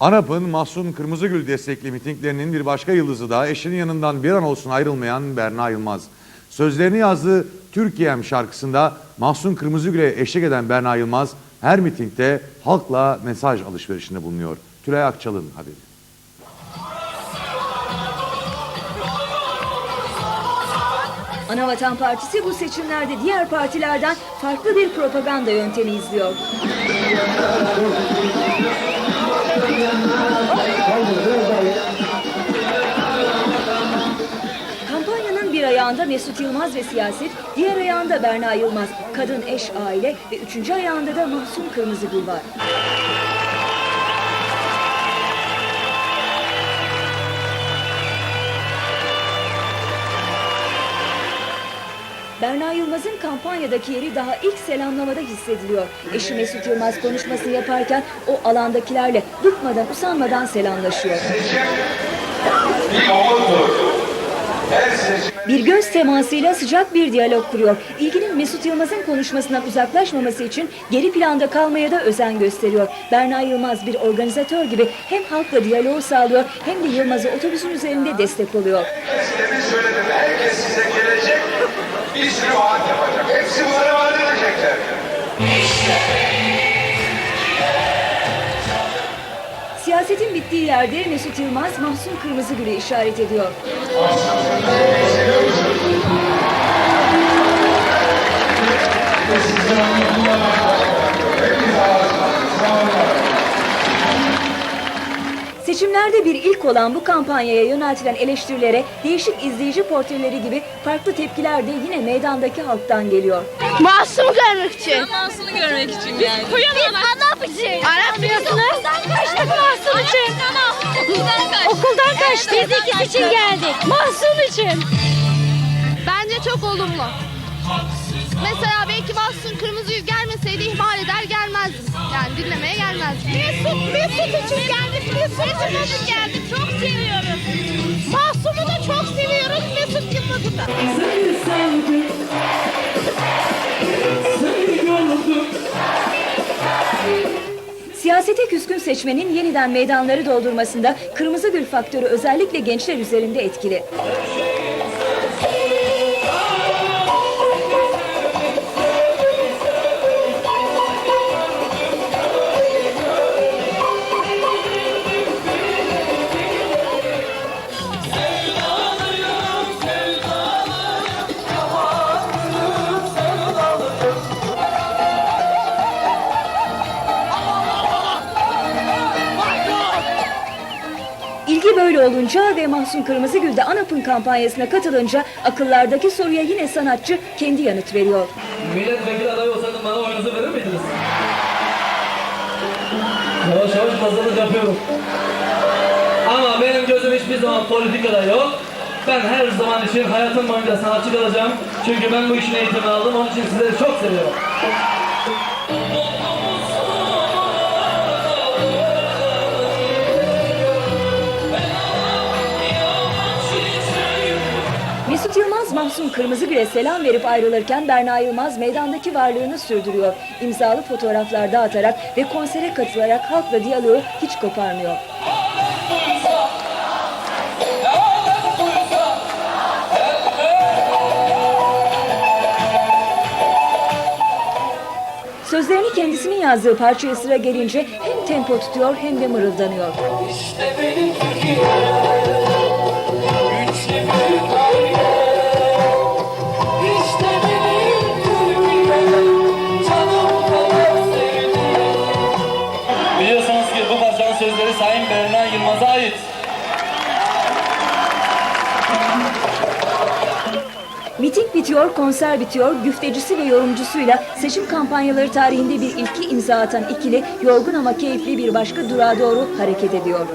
ANAP'ın Mahsun Kırmızıgül destekli mitinglerinin bir başka yıldızı da eşinin yanından bir an olsun ayrılmayan Berna Yılmaz. Sözlerini yazdığı Türkiye'm şarkısında Mahsun Kırmızıgül'e eşlik eden Berna Yılmaz her mitingde halkla mesaj alışverişinde bulunuyor. Tülay Akçal'ın haberi. Anavatan Partisi bu seçimlerde diğer partilerden farklı bir propaganda yöntemi izliyor. Ayağında Mesut Yılmaz ve siyaset, diğer ayağında Berna Yılmaz, kadın, eş, aile ve üçüncü ayağında da Mahsun Kırmızıgül var. Berna Yılmaz'ın kampanyadaki yeri daha ilk selamlamada hissediliyor. Eşi Mesut Yılmaz konuşmasını yaparken o alandakilerle bıkmadan usanmadan selamlaşıyor. bir umuttur. Her seçim Bir göz temasıyla sıcak bir diyalog kuruyor. İlginin Mesut Yılmaz'ın konuşmasından uzaklaşmaması için geri planda kalmaya da özen gösteriyor. Berna Yılmaz bir organizatör gibi hem halkla diyaloğu sağlıyor hem de Yılmaz'a otobüsün üzerinde destek oluyor. söyledim. Herkes size gelecek. Bir sürü vaat yapacak. Hepsi bunları vaat edecekler. Siyasetin bittiği yerde Mesut Yılmaz Mahsun Kırmızıgül'ü işaret ediyor. Seçimlerde bir ilk olan bu kampanyaya yöneltilen eleştirilere değişik izleyici portreleri gibi farklı tepkiler de yine meydandaki halktan geliyor. Masum görmek için. Mahsun'u görmek için yani. Biz Arap için. Arap İkisi için geldik. Mahsun için. Bence çok olumlu. Mesela belki Mahsun Kırmızı Yüz gelmeseydi ihmal eder gelmezdim. Yani dinlemeye gelmezdim. Mesut, Mesut için geldik. Mesut için geldik. Çok seviyoruz. Mahsun'u da çok seviyoruz. Mesut Yılmaz'ı da. Siyasete küskün seçmenin yeniden meydanları doldurmasında kırmızı gül faktörü özellikle gençler üzerinde etkili. Böyle olunca ve Mahsun Kırmızıgül de ANAP'ın kampanyasına katılınca akıllardaki soruya yine sanatçı kendi yanıt veriyor. Milletvekili adayı olsaydım bana oyunuzu verir miydiniz? Yavaş yavaş hazırlık yapıyorum. Ama benim gözüm hiçbir zaman politikada yok. Ben her zaman için hayatım boyunca sanatçı kalacağım. Çünkü ben bu işin eğitimini aldım. Onun için sizleri çok seviyorum. Mahsun Kırmızıgül'e selam verip ayrılırken Berna Yılmaz meydandaki varlığını sürdürüyor. İmzalı fotoğraflar dağıtarak ve konsere katılarak halkla diyaloğu hiç koparmıyor. Sözlerini kendisinin yazdığı parçaya sıra gelince hem tempo tutuyor hem de mırıldanıyor. İşte benim Türkiye. Sayın Berna Yılmaz'a ait. Miting bitiyor, konser bitiyor, güftecisi ve yorumcusuyla seçim kampanyaları tarihinde bir ilki imza atan ikili yorgun ama keyifli bir başka durağa doğru hareket ediyor.